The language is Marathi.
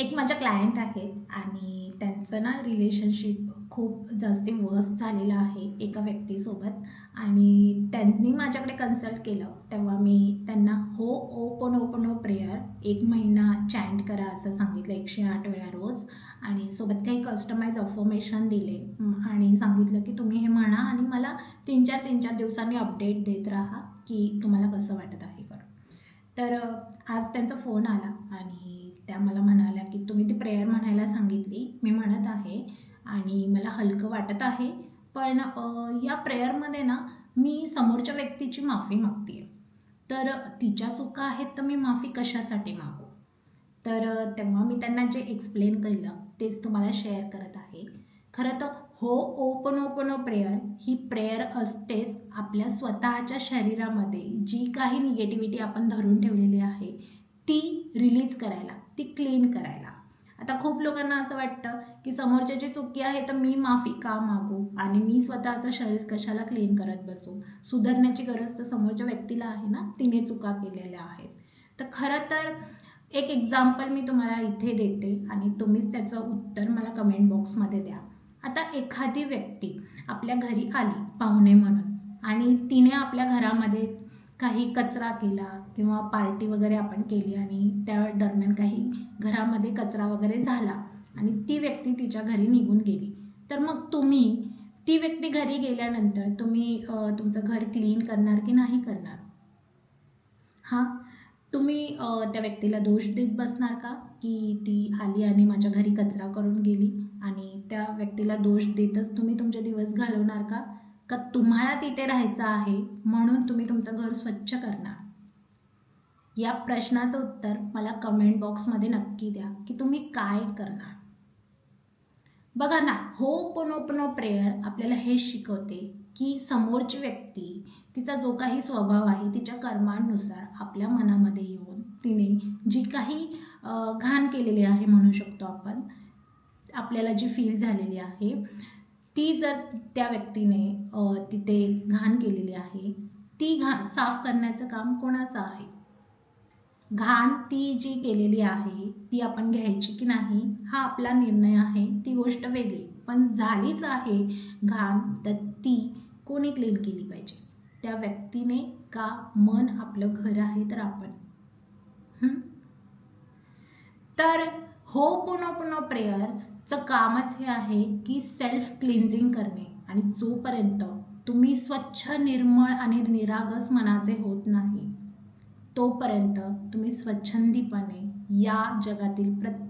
एक माझ्या क्लायंट आहेत आणि त्यांचं ना रिलेशनशिप खूप जास्ती वर्स झालेलं आहे एका व्यक्तीसोबत. आणि त्यांनी माझ्याकडे कन्सल्ट केलं. तेव्हा मी त्यांना हो ओपन ओपन ओ प्रेयर एक महिना चॅन्ट करा असं सांगितलं एकशे आठ वेळा रोज. आणि सोबत काही कस्टमाइज अफॉर्मेशन दिले. आणि सांगितलं की तुम्ही हे म्हणा आणि मला तीन चार तीन चार दिवसांनी अपडेट देत राहा की तुम्हाला कसं वाटत आहे. तर आज त्यांचा फोन आला आणि त्या मला म्हणाल्या की तुम्ही ती प्रेयर म्हणायला सांगितली. मी म्हणत आहे आणि मला हलकं वाटत आहे पण या प्रेयरमध्ये ना मी समोरच्या व्यक्तीची माफी मागते तर तिच्या चुका आहेत तर मी माफी कशासाठी मागू? तर तेव्हा मी त्यांना जे एक्सप्लेन केलं तेच तुम्हाला शेअर करत आहे. खरं तर हो ओपन ओपन ओ प्रेयर ही प्रेयर असतेच आपल्या स्वतःच्या शरीरामध्ये. जी काही निगेटिव्हिटी आपण धरून ठेवलेली आहे ती रिलीज करायला ती क्लीन करायला. आता खूप लोकांना असं वाटतं की समोरच्याची चुकी आहे तर मी माफी का मागू? आणि मी स्वतःचं शरीर कशाला क्लीन करत बसू? सुधारण्याची गरज तर समोरच्या व्यक्तीला आहे ना? तिने चुका केलेल्या आहेत. तर खरं तर एक एक्झाम्पल मी तुम्हाला इथे देते आणि तुम्हीच त्याचं उत्तर मला कमेंट बॉक्समध्ये द्या. आता एखादी व्यक्ती आपल्या घरी आली पाहुणे म्हणून आणि तिने आपल्या घरामध्ये काही कचरा केला किंवा पार्टी वगैरे आपण केली आणि त्या दरम्यान काही घरामध्ये कचरा वगैरे झाला आणि ती व्यक्ती तिच्या घरी निघून गेली तर मग तुम्ही ती व्यक्ती घरी गेल्यानंतर तुम्ही तुमचं घर क्लीन करणार की नाही करणार? हां? तुम्ही त्या व्यक्तीला दोष देत बसणार का? की ती आली आणि माझ्या घरी कचरा करून गेली आणि त्या व्यक्तीला दोष देतच तुम्ही तुमचे दिवस घालवणार का? का तुम्हाला तिथे राहायचं आहे म्हणून तुम्ही तुमचं घर स्वच्छ करणार? या प्रश्नाचं उत्तर मला कमेंट बॉक्समध्ये नक्की द्या की तुम्ही काय करणार. बघा ना हो पण प्रेयर आपल्याला हे शिकवते की समोरची व्यक्ती तिचा जो काही स्वभाव आहे तिच्या कर्मांनुसार आपल्या मनामध्ये येऊन तिने जी काही घाण केलेली आहे म्हणू शकतो आपण आपल्याला जी फील झालेली आहे ती जर त्या व्यक्तीने तिथे घाण केलेली आहे ती घाण साफ करण्याचं काम कोणाचं आहे? घाण ती जी केलेली आहे ती आपण घ्यायची की नाही हा आपला निर्णय आहे ती गोष्ट वेगळी. पण झालीच आहे घाण तर ती कोणी क्लीन केली पाहिजे? त्या व्यक्तीने का मन आपलं घर आहे तर आपण? तर हो पुनो पुनो प्रेयरचं कामच हे आहे की सेल्फ क्लिन्झिंग करणे. आणि जोपर्यंत तुम्ही स्वच्छ निर्मळ आणि निरागस मनाचे होत नाही तोपर्यंत तुम्ही स्वच्छंदीपणे या जगातील प्रत्येक